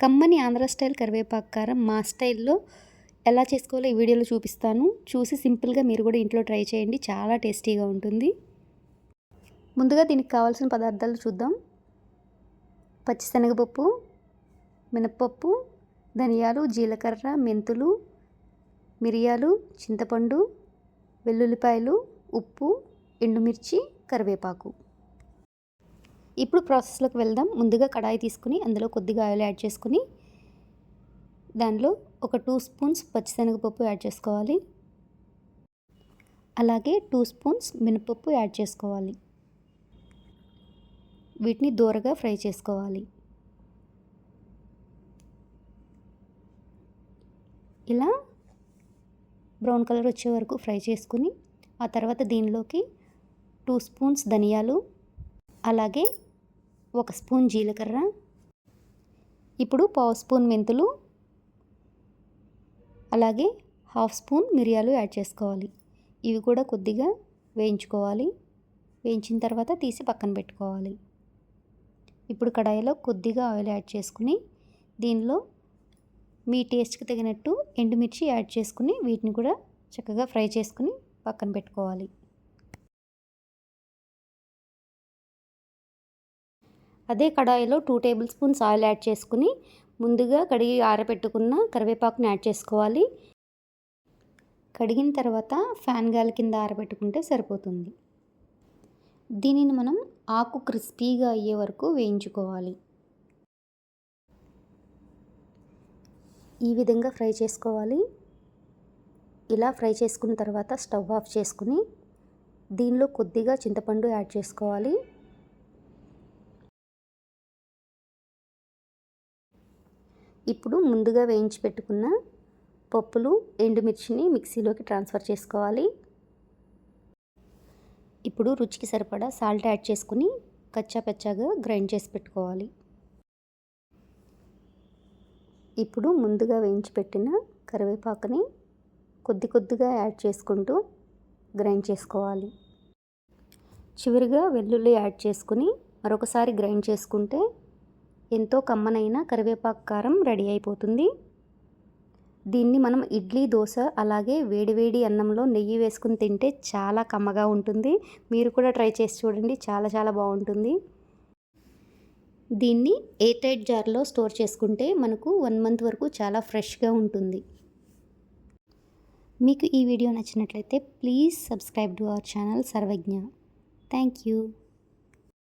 కమ్మని ఆంధ్ర స్టైల్ కరివేపాకు కారం మా స్టైల్లో ఎలా చేసుకోవాలో ఈ వీడియోలో చూపిస్తాను. చూసి సింపుల్గా మీరు కూడా ఇంట్లో ట్రై చేయండి. చాలా టేస్టీగా ఉంటుంది. ముందుగా దీనికి కావాల్సిన పదార్థాలు చూద్దాం. పచ్చిశనగపప్పు మినప్పప్పు ధనియాలు జీలకర్ర మెంతులు మిరియాలు చింతపండు వెల్లుల్లిపాయలు ఉప్పు ఎండుమిర్చి కరివేపాకు. ఇప్పుడు ప్రాసెస్లోకి వెళ్దాం. ముందుగా కడాయి తీసుకుని అందులో కొద్దిగా ఆయిల్ యాడ్ చేసుకుని దానిలో ఒక టూ స్పూన్స్ పచ్చిశనగపప్పు యాడ్ చేసుకోవాలి. అలాగే టూ స్పూన్స్ మినపప్పు యాడ్ చేసుకోవాలి. వీటిని దూరగా ఫ్రై చేసుకోవాలి. ఇలా బ్రౌన్ కలర్ వచ్చే వరకు ఫ్రై చేసుకుని ఆ తర్వాత దీనిలోకి టూ స్పూన్స్ ధనియాలు అలాగే ఒక స్పూన్ జీలకర్ర ఇప్పుడు పావు స్పూన్ మెంతులు అలాగే హాఫ్ స్పూన్ మిరియాలు యాడ్ చేసుకోవాలి. ఇవి కూడా కొద్దిగా వేయించుకోవాలి. వేయించిన తర్వాత తీసి పక్కన పెట్టుకోవాలి. ఇప్పుడు కడాయిలో కొద్దిగా ఆయిల్ యాడ్ చేసుకుని దీనిలో మీ టేస్ట్కి తగినట్టు ఎండుమిర్చి యాడ్ చేసుకుని వీటిని కూడా చక్కగా ఫ్రై చేసుకుని పక్కన పెట్టుకోవాలి. అదే కడాయిలో two table spoons oil add చేసుకుని ముందుగా కడిగి ఆరబెట్టుకున్న కరివేపాకుని యాడ్ చేసుకోవాలి. కడిగిన తర్వాత ఫ్యాన్ గాలి కింద ఆరబెట్టుకుంటే సరిపోతుంది. దీనిని మనం ఆకు క్రిస్పీగా అయ్యే వరకు వేయించుకోవాలి. ఈ విధంగా ఫ్రై చేసుకోవాలి. ఇలా ఫ్రై చేసుకున్న తర్వాత స్టవ్ ఆఫ్ చేసుకుని దీనిలో కొద్దిగా చింతపండు యాడ్ చేసుకోవాలి. ఇప్పుడు ముందుగా వేయించి పెట్టుకున్న పప్పులు ఎండుమిర్చిని మిక్సీలోకి ట్రాన్స్ఫర్ చేసుకోవాలి. ఇప్పుడు రుచికి సరిపడా సాల్ట్ యాడ్ చేసుకుని కచ్చా పచ్చాగా గ్రైండ్ చేసి పెట్టుకోవాలి. ఇప్పుడు ముందుగా వేయించి పెట్టిన కరివేపాకుని కొద్ది కొద్దిగా యాడ్ చేసుకుంటూ గ్రైండ్ చేసుకోవాలి. చివరిగా వెల్లుల్లి యాడ్ చేసుకుని మరొకసారి గ్రైండ్ చేసుకుంటే ఎంతో కమ్మనైన కరివేపాకు కారం రెడీ అయిపోతుంది. దీన్ని మనం ఇడ్లీ దోశ అలాగే వేడివేడి అన్నంలో నెయ్యి వేసుకుని తింటే చాలా కమ్మగా ఉంటుంది. మీరు కూడా ట్రై చేసి చూడండి చాలా చాలా బాగుంటుంది. దీన్ని ఎయిర్ టైట్ జార్లో స్టోర్ చేసుకుంటే మనకు వన్ మంత్ వరకు చాలా ఫ్రెష్గా ఉంటుంది. మీకు ఈ వీడియో నచ్చినట్లయితే please subscribe to our channel Sarvagna. Thank you.